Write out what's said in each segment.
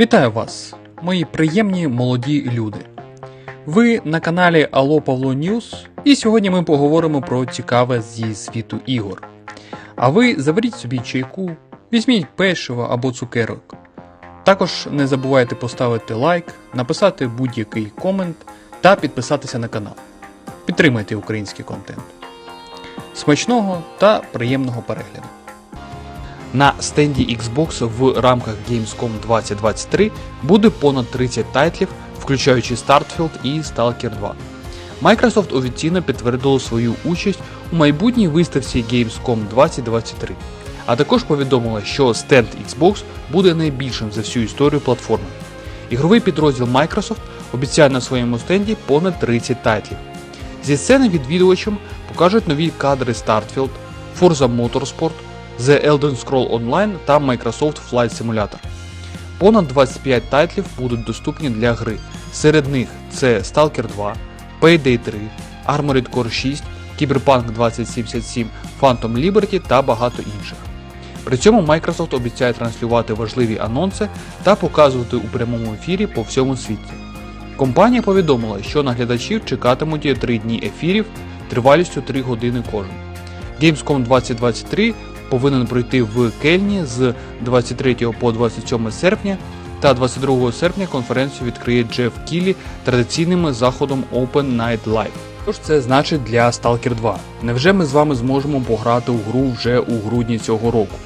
Вітаю вас, мої приємні молоді люди. Ви на каналі Алло Павло Ньюс, і сьогодні ми поговоримо про цікаве зі світу ігор. А ви заберіть собі чайку, візьміть печиво або цукерок. Також не забувайте поставити лайк, написати будь-який комент та підписатися на канал. Підтримайте український контент. Смачного та приємного перегляду. На стенді Xbox в рамках Gamescom 2023 буде понад 30 тайтлів, включаючи Starfield і Stalker 2. Microsoft офіційно підтвердило свою участь у майбутній виставці Gamescom 2023, а також повідомила, що стенд Xbox буде найбільшим за всю історію платформи. Ігровий підрозділ Microsoft обіцяє на своєму стенді понад 30 тайтлів. Зі сцени відвідувачам покажуть нові кадри Starfield, Forza Motorsport, The Elden Scroll Online та Microsoft Flight Simulator. Понад 25 тайтлів будуть доступні для гри. Серед них це Stalker 2, Payday 3, Armored Core 6, Cyberpunk 2077, Phantom Liberty та багато інших. При цьому Microsoft обіцяє транслювати важливі анонси та показувати у прямому ефірі по всьому світі. Компанія повідомила, що наглядачів чекатимуть 3 дні ефірів тривалістю 3 години кожен. Gamescom 2023 повинен пройти в Кельні з 23 по 27 серпня, та 22 серпня конференцію відкриє Джеф Кілі традиційним заходом Open Night Live. Що ж це значить для Stalker 2? Невже ми з вами зможемо пограти у гру вже у грудні цього року?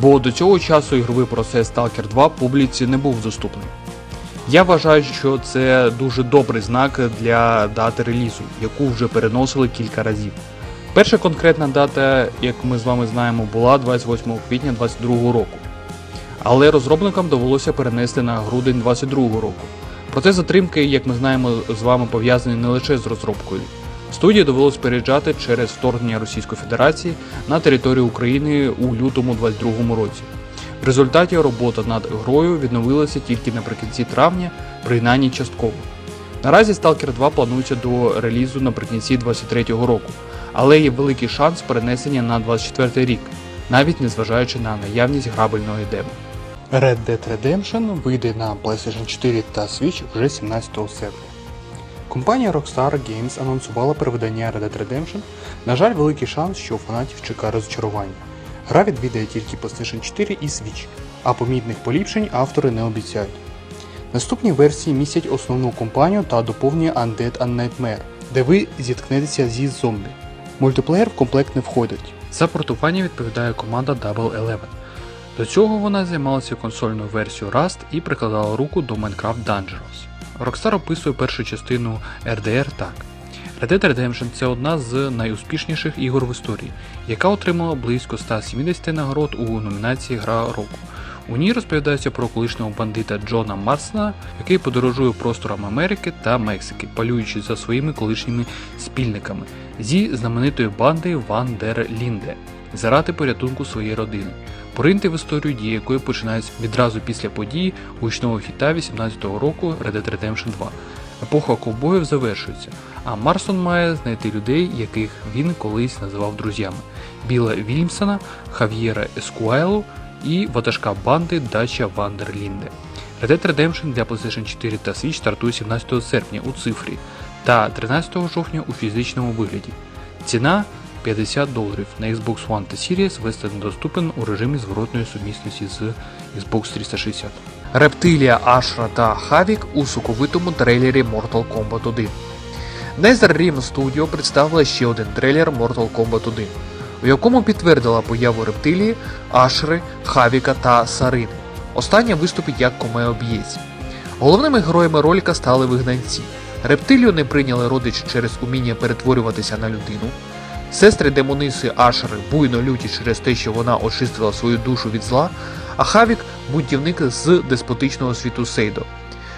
Бо до цього часу ігровий процес Stalker 2 публіці не був доступним. Я вважаю, що це дуже добрий знак для дати релізу, яку вже переносили кілька разів. Перша конкретна дата, як ми з вами знаємо, була 28 квітня 2022 року. Але розробникам довелося перенести на грудень 2022 року. Проте затримки, як ми знаємо, з вами пов'язані не лише з розробкою. Студії довелось переїжджати через вторгнення Російської Федерації на територію України у лютому 2022 році. В результаті робота над грою відновилася тільки наприкінці травня, принаймні частково. Наразі Stalker 2 планується до релізу наприкінці 2023 року, але є великий шанс перенесення на 2024 рік, навіть незважаючи на наявність грабельної демо. Red Dead Redemption вийде на PlayStation 4 та Switch вже 17 серпня. Компанія Rockstar Games анонсувала переведення Red Dead Redemption. На жаль, великий шанс, що у фанатів чекає розчарування. Гра відвідає тільки PlayStation 4 і Switch, а помітних поліпшень автори не обіцяють. Наступні версії містять основну компанію та доповнює Undead Nightmare, де ви зіткнетеся зі зомбі. Мультиплеєр в комплект не входить. За портування відповідає команда Double Eleven. До цього вона займалася консольною версією Rust і прикладала руку до Minecraft Dangerous. Rockstar описує першу частину RDR так. Red Dead Redemption це одна з найуспішніших ігор в історії, яка отримала близько 170 нагород у номінації Гра року. У ній розповідається про колишнього бандита Джона Марсона, який подорожує простором Америки та Мексики, палюючи за своїми колишніми спільниками зі знаменитої банди Ван дер Лінде заради порятунку своєї родини. Поринти в історію дії, якої починається відразу після події гучного хіта 18-го року Red Dead Redemption 2. Епоха ковбоїв завершується, а Марсон має знайти людей, яких він колись називав друзями: Біла Вільямсона, Хав'єра Ескуайлу і ватажка банди Дача Вандерлінде. Red Dead Redemption для PlayStation 4 та Switch стартує 17 серпня у цифрі та 13 жовтня у фізичному вигляді. Ціна 50 доларів на Xbox One та Series вести недоступен у режимі зворотної сумісності з Xbox 360. Рептилія, Ашра та Хавік у соковитому трейлері Mortal Kombat 1. NetherRealm Studio представила ще один трейлер Mortal Kombat 1, у якому підтвердила появу рептилії, Ашри, Хавіка та Сарини. Остання виступить як комео б'єць. Головними героями ролика стали вигнанці. Рептилію не прийняли родичі через уміння перетворюватися на людину. Сестри демониси Ашери буйно люті через те, що вона очистила свою душу від зла, а Хавік бунтівник з деспотичного світу Сейдо.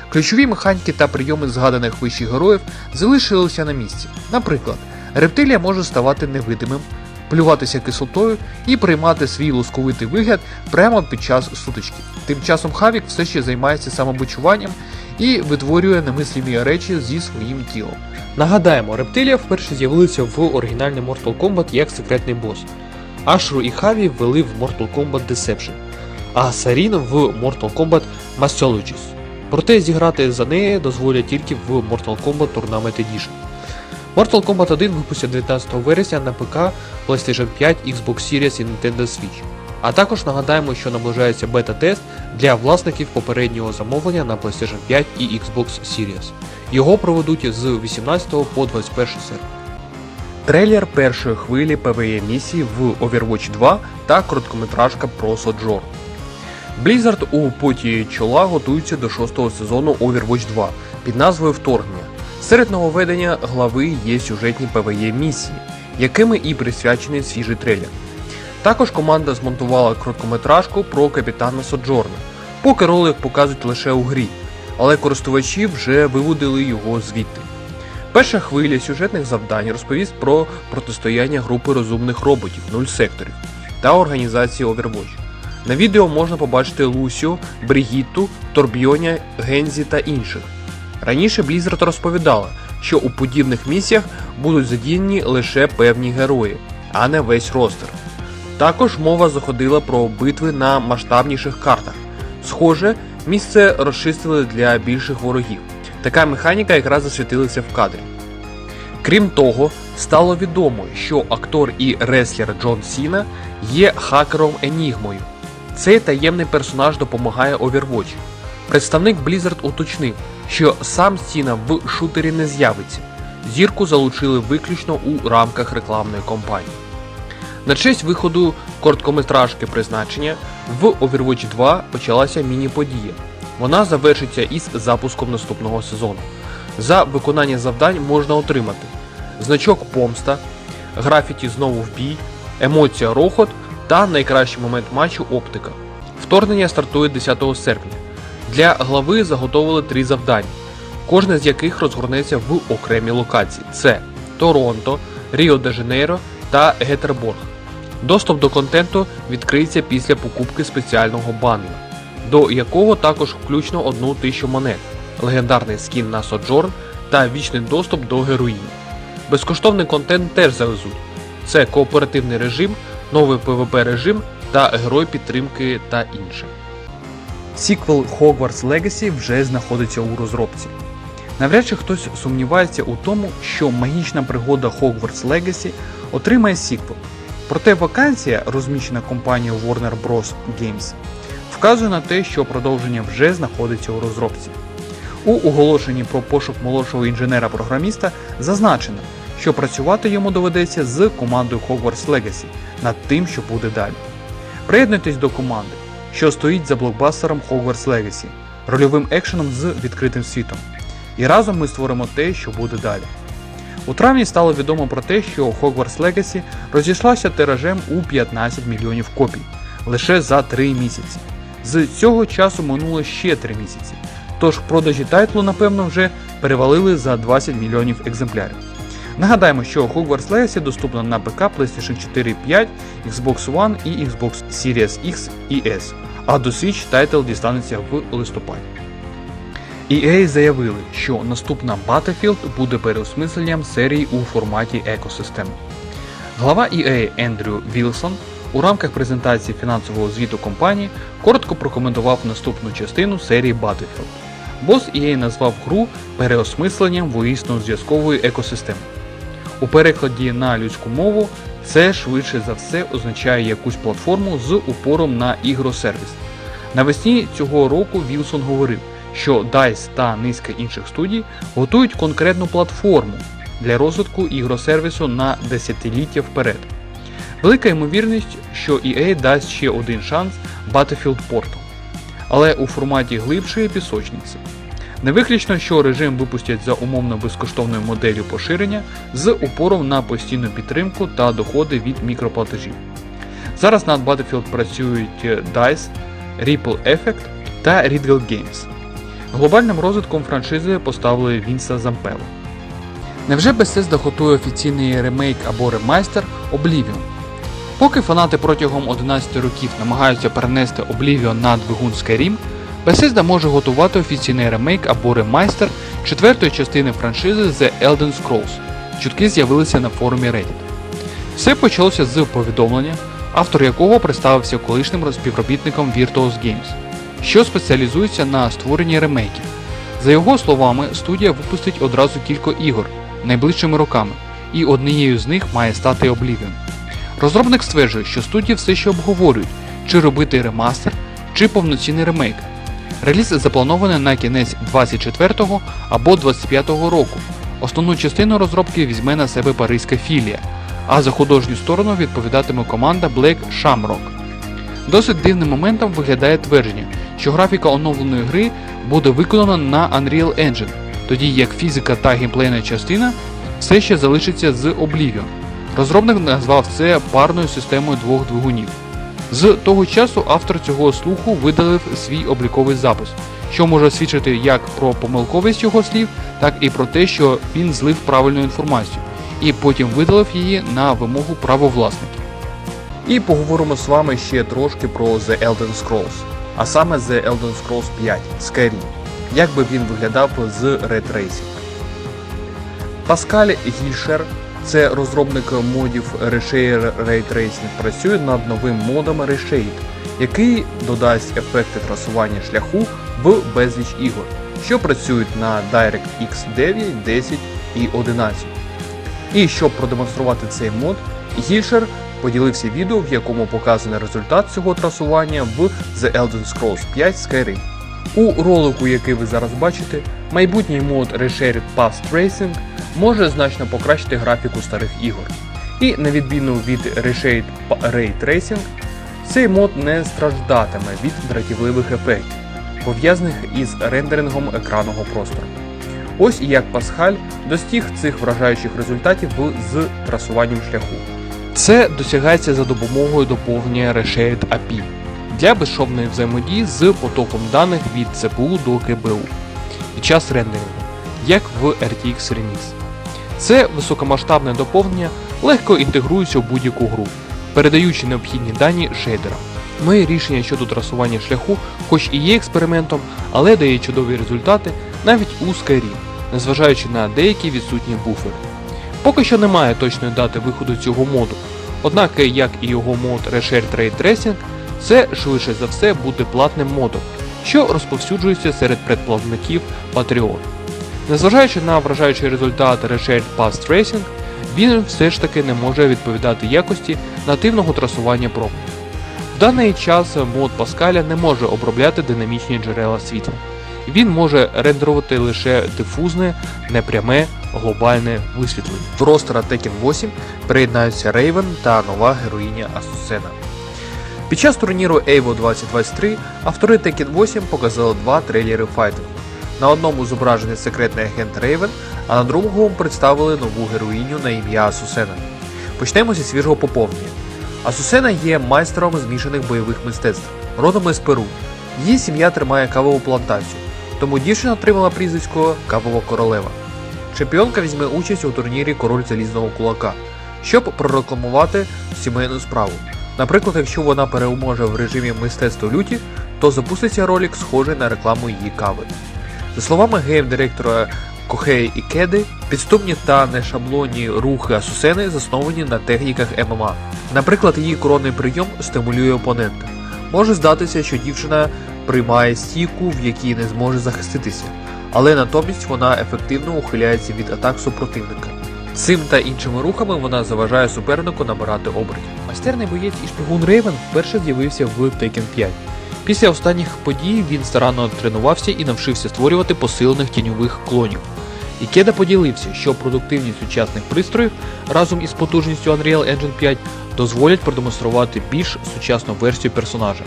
Ключові механіки та прийоми згаданих вищих героїв залишилися на місці. Наприклад, рептилія може ставати невидимим, плюватися кислотою і приймати свій лосковитий вигляд прямо під час сутички. Тим часом Хавік все ще займається самобичуванням і витворює немислімі речі зі своїм тілом. Нагадаємо, рептилія вперше з'явилися в оригінальній Mortal Kombat як секретний бос. Ашру і Хаві ввели в Mortal Kombat Deception. а Сарін в Mortal Kombat Masterlogis. Проте зіграти за неї дозволять тільки в Mortal Kombat Tournament Edition. Mortal Kombat 1 випустять 19 вересня на ПК, PlayStation 5, Xbox Series і Nintendo Switch. А також нагадаємо, що наближається бета-тест для власників попереднього замовлення на PlayStation 5 і Xbox Series. Його проведуть з 18 по 21 серпня. Трейлер першої хвилі PvE місії в Overwatch 2 та короткометражка про Sojourn. Blizzard у поті чола готується до шостого сезону Overwatch 2 під назвою Вторгнення. Серед нововведення глави є сюжетні PvE місії, якими і присвячений свіжий трейлер. Також команда змонтувала короткометражку про капітана Соджорна, поки ролик показують лише у грі, але користувачі вже виводили його звідти. Перша хвиля сюжетних завдань розповість про протистояння групи розумних роботів 0 секторів та організації Overwatch. На відео можна побачити Лусіо, Бригітту, Торбьоня, Гензі та інших. Раніше Blizzard розповідала, що у подібних місіях будуть задіяні лише певні герої, а не весь ростер. Також мова заходила про битви на масштабніших картах. Схоже, місце розчистили для більших ворогів. Така механіка якраз засвітилася в кадрі. Крім того, стало відомо, що актор і реслер Джон Сіна є хакером Енігмою. Цей таємний персонаж допомагає Overwatch. Представник Blizzard уточнив, що сам Сіна в шутері не з'явиться. Зірку залучили виключно у рамках рекламної кампанії. На честь виходу короткометражки призначення в Overwatch 2 почалася міні-подія. Вона завершиться із запуском наступного сезону. За виконання завдань можна отримати значок помста, графіті знову в бій, емоція рохот та найкращий момент матчу оптика. Вторгнення стартує 10 серпня. Для глави заготовили три завдання, кожне з яких розгорнеться в окремій локації: це Торонто, Ріо де Жанейро та Гетерборг. Доступ до контенту відкриється після покупки спеціального бандла, до якого також включно одну тисячу монет, легендарний скін на Соджорн та вічний доступ до героїнь. Безкоштовний контент теж завезуть. Це кооперативний режим, новий PvP режим та герой підтримки та інше. Сіквел Hogwarts Legacy вже знаходиться у розробці. Навряд чи хтось сумнівається у тому, що магічна пригода Hogwarts Legacy отримає сіквел. Проте вакансія, розміщена компанією Warner Bros. Games, вказує на те, що продовження вже знаходиться у розробці. У оголошенні про пошук молодшого інженера-програміста зазначено, що працювати йому доведеться з командою Hogwarts Legacy над тим, що буде далі. Приєднуйтесь до команди, що стоїть за блокбастером Hogwarts Legacy, рольовим екшеном з відкритим світом. І разом ми створимо те, що буде далі. У травні стало відомо про те, що Hogwarts Legacy розійшлася тиражем у 15 мільйонів копій лише за 3 місяці. З цього часу минуло ще 3 місяці. Тож продажі тайтлу, напевно, вже перевалили за 20 мільйонів екземплярів. Нагадаємо, що Hogwarts Legacy доступна на ПК, PlayStation 4 5, Xbox One і Xbox Series X і S, а до Switch тайтл дістанеться в листопаді. EA заявили, що наступна Battlefield буде переосмисленням серії у форматі екосистеми. Глава EA Ендрю Вілсон у рамках презентації фінансового звіту компанії коротко прокоментував наступну частину серії Battlefield. Бос EA назвав гру переосмисленням воїсно зв'язкової екосистеми. У перекладі на людську мову це швидше за все означає якусь платформу з упором на ігросервіс. Навесні цього року Вілсон говорив, що DICE та низка інших студій готують конкретну платформу для розвитку ігросервісу на десятиліття вперед. Велика ймовірність, що EA дасть ще один шанс Battlefield Portal, але у форматі глибшої пісочниці. Не виключно, що режим випустять за умовно безкоштовною моделлю поширення з упором на постійну підтримку та доходи від мікроплатежів. Зараз над Battlefield працюють DICE, Ripple Effect та Readgle Games. Глобальним розвитком франшизи поставили Вінса Зампело. Невже Bethesda готує офіційний ремейк або ремайстер Oblivion? Поки фанати протягом 11 років намагаються перенести Oblivion на двигун Skyrim, Bethesda може готувати офіційний ремейк або ремайстер четвертої частини франшизи The Elden Scrolls. Чутки з'явилися на форумі Reddit. Все почалося з повідомлення, автор якого представився колишнім співробітником Virtuos Games, що спеціалізується на створенні ремейків. За його словами, студія випустить одразу кілька ігор найближчими роками, і однією з них має стати Oblivion. Розробник стверджує, що студії все ще обговорюють, чи робити ремастер, чи повноцінний ремейк. Реліз запланований на кінець 24-го або 25-го року. Основну частину розробки візьме на себе паризька філія, а за художню сторону відповідатиме команда Black Shamrock. Досить дивним моментом виглядає твердження, що графіка оновленої гри буде виконана на Unreal Engine, тоді як фізика та геймплейна частина все ще залишиться з Oblivion. Розробник назвав це парною системою двох двигунів. З того часу автор цього слуху видалив свій обліковий запис, що може свідчити як про помилковість його слів, так і про те, що він злив правильну інформацію, і потім видалив її на вимогу правовласників. І поговоримо з вами ще трошки про The Elden Scrolls, а саме The Elden Scrolls 5 Skyrim. Як би він виглядав з Racing. Паскаль Гільшер, це розробник модів Reshare Ray Tracing, працює над новим модом Reshade, який додасть ефекти трасування шляху в безліч ігор, що працюють на DirectX 9, 10 і 11. І щоб продемонструвати цей мод, Гільшер поділився відео, в якому показаний результат цього трасування в The Elden Scrolls 5 Skyrim. У ролику, який ви зараз бачите, майбутній мод Reshared Path Tracing може значно покращити графіку старих ігор. І на відміну від Reshade Ray Tracing, цей мод не страждатиме від дратівливих ефектів, пов'язаних із рендерингом екранного простору. Ось як Пасхаль достиг цих вражаючих результатів з трасуванням шляху. Це досягається за допомогою доповнення Reshared API для безшовної взаємодії з потоком даних від CPU до GPU під час рендерингу, як в RTX Remix. Це високомасштабне доповнення легко інтегрується в будь-яку гру, передаючи необхідні дані шейдерам. Моє рішення щодо трасування шляху, хоч і є експериментом, але дає чудові результати навіть у Skyrim, незважаючи на деякі відсутні буфери. Поки що немає точної дати виходу цього моду, однак, як і його мод Reshared Ray Tracing, це швидше за все буде платним модом, що розповсюджується серед предплатників Patreon. Незважаючи на вражаючий результат Reshared Path Tracing, він все ж таки не може відповідати якості нативного трасування прому. В даний час мод Паскаля не може обробляти динамічні джерела світла. Він може рендерувати лише дифузне, непряме, глобальне висвітлення. В ростера Tekken 8 приєднаються Рейвен та нова героїня Асусена. Під час турніру EVO 2023 автори Tekken 8 показали два трейлери файтингу. На одному зображений секретний агент Рейвен, а на другому представили нову героїню на ім'я Асусена. Почнемо зі свіжого поповнення. Асусена є майстером змішаних бойових мистецтв, родом із Перу. Її сім'я тримає кавову плантацію, тому дівчина отримала прізвисько Кавова королева. Чемпіонка візьме участь у турнірі Король залізного кулака, щоб прорекламувати сімейну справу. Наприклад, якщо вона переможе в режимі мистецтво люті, то запуститься ролик, схожий на рекламу її кави. За словами гейм-директора Кохеї Ікеди, підступні та нешаблонні рухи Асусени засновані на техніках ММА. Наприклад, її коронний прийом стимулює опонента. Може здатися, що дівчина приймає стійку, в якій не зможе захиститися, але натомість вона ефективно ухиляється від атак супротивника. Цим та іншими рухами вона заважає супернику набирати обертів. Майстерний боєць і шпигун Рейвен вперше з'явився в Tekken 5. Після останніх подій він старанно тренувався і навчився створювати посилених тіньових клонів. Ікеда поділився, що продуктивність сучасних пристроїв разом із потужністю Unreal Engine 5 дозволять продемонструвати більш сучасну версію персонажа.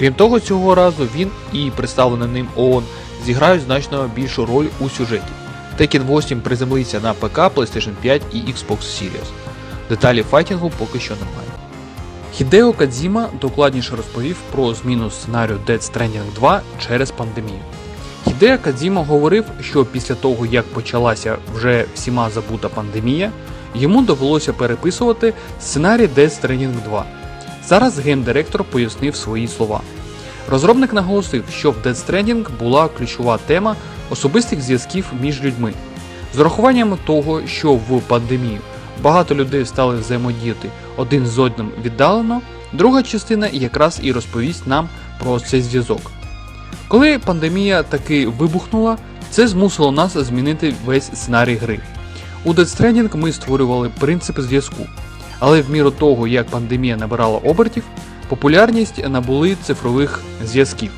Крім того, цього разу він і представлений ним ООН зіграють значно більшу роль у сюжеті. Tekken 8 приземлиться на ПК, PlayStation 5 і Xbox Series. Деталі файтінгу поки що немає. Хідео Кадзіма докладніше розповів про зміну сценарію Dead Stranding 2 через пандемію. Хідео Кадзіма говорив, що після того, як почалася вже всіма забута пандемія, йому довелося переписувати сценарій Dead Stranding 2. Зараз геймдиректор пояснив свої слова. Розробник наголосив, що в Dead Stranding була ключова тема особистих зв'язків між людьми. З урахуванням того, що в пандемію багато людей стали взаємодіяти один з одним віддалено, Друга частина якраз і розповість нам про цей зв'язок. Коли пандемія таки вибухнула, це змусило нас змінити весь сценарій гри. У Death Stranding ми створювали принцип зв'язку, але в міру того, як пандемія набирала обертів, популярність набули цифрових зв'язків,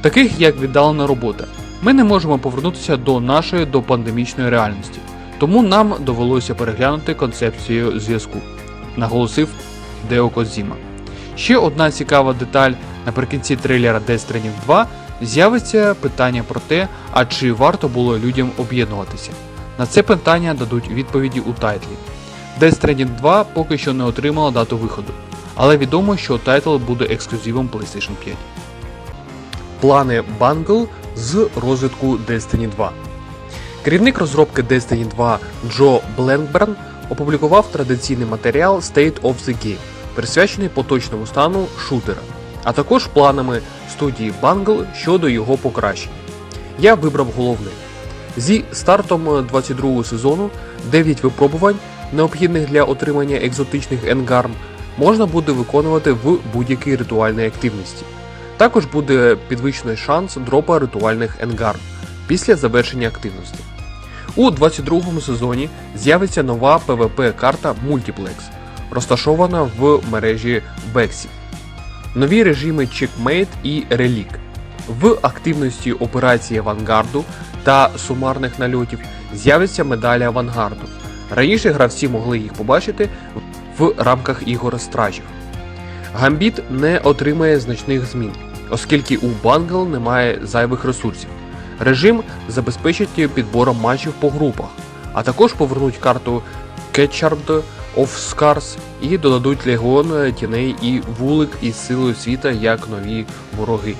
таких як віддалена робота. Ми не можемо повернутися до нашої допандемічної реальності, тому нам довелося переглянути концепцію зв'язку, наголосив Део Козіма. Ще одна цікава деталь наприкінці трейлера Death Stranding 2 з'явиться питання про те, а чи варто було людям об'єднуватися. На це питання дадуть відповіді у тайтлі. Death Stranding 2 поки що не отримала дату виходу, але відомо, що тайтл буде ексклюзивом PlayStation 5. Плани Bungle з розвитку Destiny 2. Керівник розробки Destiny 2 Джо Бленкберн опублікував традиційний матеріал State of the Game, присвячений поточному стану шутера, а також планами студії Bungle щодо його покращення. Я вибрав головне. Зі стартом 22-го сезону 9 випробувань, необхідних для отримання екзотичних енгарм, можна буде виконувати в будь-якій ритуальній активності. Також буде підвищений шанс дропа ритуальних енгарм після завершення активності. У 22-му сезоні з'явиться нова PvP-карта Multiplex, розташована в мережі Бексів. Нові режими Checkmate і Relic. В активності операції авангарду та сумарних нальотів з'явиться медалі авангарду. Раніше гравці могли їх побачити в рамках ігор стражів. Гамбіт не отримає значних змін, оскільки у Бангл немає зайвих ресурсів. Режим забезпечить підбором матчів по групах, а також повернуть карту Catchard of Scars і додадуть Легіон тіней і вулик із силою світа як нові вороги.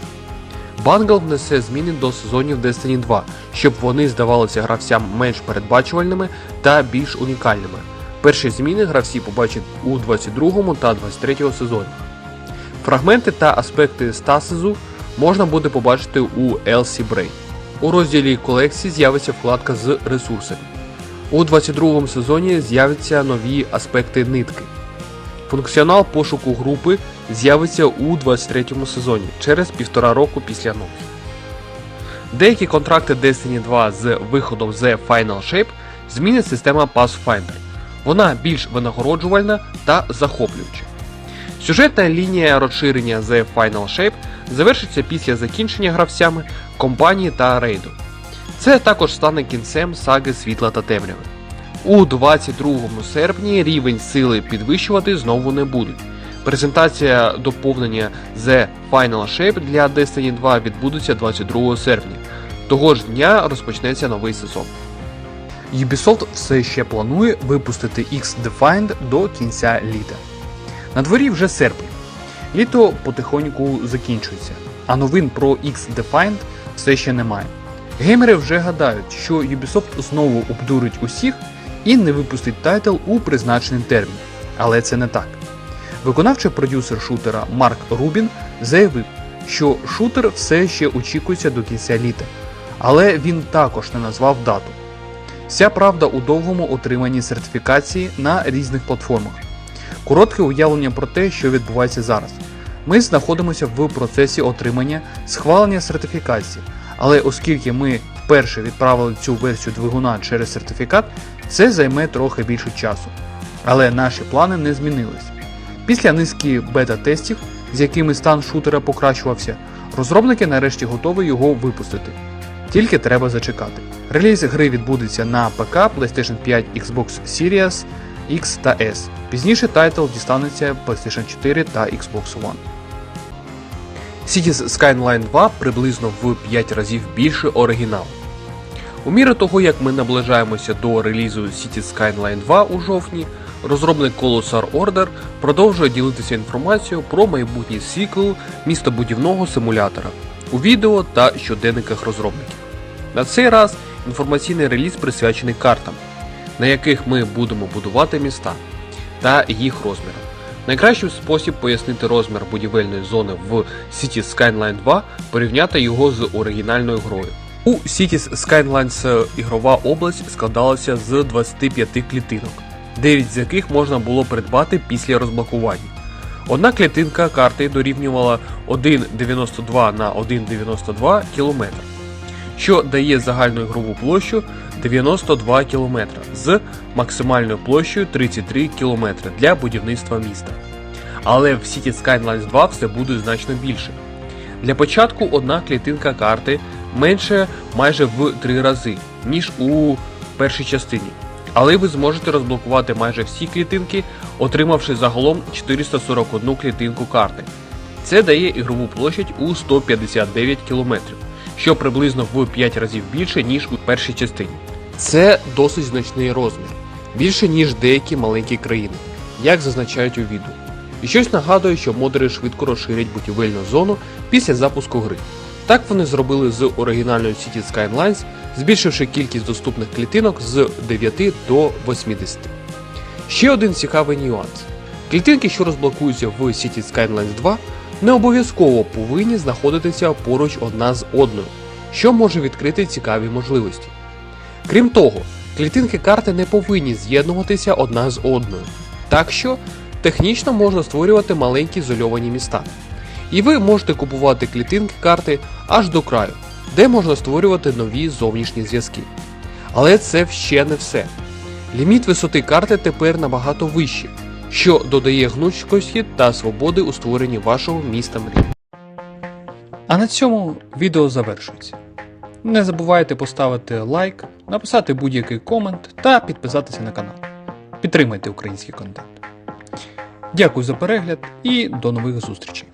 Бангл внесе зміни до сезонів Destiny 2, щоб вони здавалися гравцям менш передбачувальними та більш унікальними. Перші зміни гравці побачать у 22 та 23 сезоні. Фрагменти та аспекти стасизу можна буде побачити у Elsie Brain. У розділі колекції з'явиться вкладка з ресурсами. У 22 сезоні з'являться нові аспекти нитки. Функціонал пошуку групи з'явиться у 23 сезоні через півтора року після анонсу. Деякі контракти Destiny 2 з виходом The Final Shape змінить система Pathfinder. Вона більш винагороджувальна та захоплююча. Сюжетна лінія розширення The Final Shape завершиться після закінчення гравцями компанії та рейду. Це також стане кінцем саги світла та темряви. У 22 серпні рівень сили підвищувати знову не будуть. Презентація доповнення The Final Shape для Destiny 2 відбудеться 22 серпня. Того ж дня розпочнеться новий сезон. Ubisoft все ще планує випустити X-Defined до кінця літа. На дворі вже серпень. Літо потихоньку закінчується, а новин про X-Defined все ще немає. Геймери вже гадають, що Ubisoft знову обдурить усіх і не випустить тайтл у призначений термін. Але це не так. Виконавчий продюсер шутера Марк Рубін заявив, що шутер все ще очікується до кінця літа, але він також не назвав дату. Вся правда у довгому отриманні сертифікації на різних платформах. Коротке уявлення про те, що відбувається зараз. Ми знаходимося в процесі отримання схвалення сертифікації, але оскільки ми вперше відправили цю версію двигуна через сертифікат, це займе трохи більше часу. Але наші плани не змінились. Після низки бета-тестів, з якими стан шутера покращувався, розробники нарешті готові його випустити. Тільки треба зачекати. Реліз гри відбудеться на ПК, PlayStation 5, Xbox Series X та S. Пізніше тайтл дістанеться PlayStation 4 та Xbox One. Cities Skyline 2 приблизно в 5 разів більше оригіналу. У міру того, як ми наближаємося до релізу Cities Skyline 2 у жовтні, розробник Colossar Order продовжує ділитися інформацією про майбутній сіквел містобудівного симулятора у відео та щоденниках розробників. На цей раз інформаційний реліз присвячений картам, на яких ми будемо будувати міста та їх розмірам. Найкращий спосіб пояснити розмір будівельної зони в Cities Skyline 2 порівняти його з оригінальною грою. У Cities Skylines ігрова область складалася з 25 клітинок, 9 з яких можна було придбати після розблокування. Одна клітинка карти дорівнювала 1,92 на 1,92 км, що дає загальну ігрову площу 92 км з максимальною площею 33 км для будівництва міста. Але в City Skylines 2 все буде значно більше. Для початку одна клітинка карти менше майже в 3 рази, ніж у першій частині. Але ви зможете розблокувати майже всі клітинки, отримавши загалом 441 клітинку карти. Це дає ігрову площадь у 159 км, що приблизно в 5 разів більше, ніж у першій частині. Це досить значний розмір, більше ніж деякі маленькі країни, як зазначають у відео. І щось нагадує, що модери швидко розширять будівельну зону після запуску гри. Так вони зробили з оригінальною City Skylines, збільшивши кількість доступних клітинок з 9 до 80. Ще один цікавий нюанс. Клітинки, що розблокуються в City Skylines 2, не обов'язково повинні знаходитися поруч одна з одною, що може відкрити цікаві можливості. Крім того, клітинки карти не повинні з'єднуватися одна з одною. Так що технічно можна створювати маленькі ізольовані міста. І ви можете купувати клітинки карти аж до краю, де можна створювати нові зовнішні зв'язки. Але це ще не все. Ліміт висоти карти тепер набагато вищий, що додає гнучкості та свободи у створенні вашого міста мрій. А на цьому відео завершується. Не забувайте поставити лайк, написати будь-який комент та підписатися на канал. Підтримайте український контент. Дякую за перегляд і до нових зустрічей!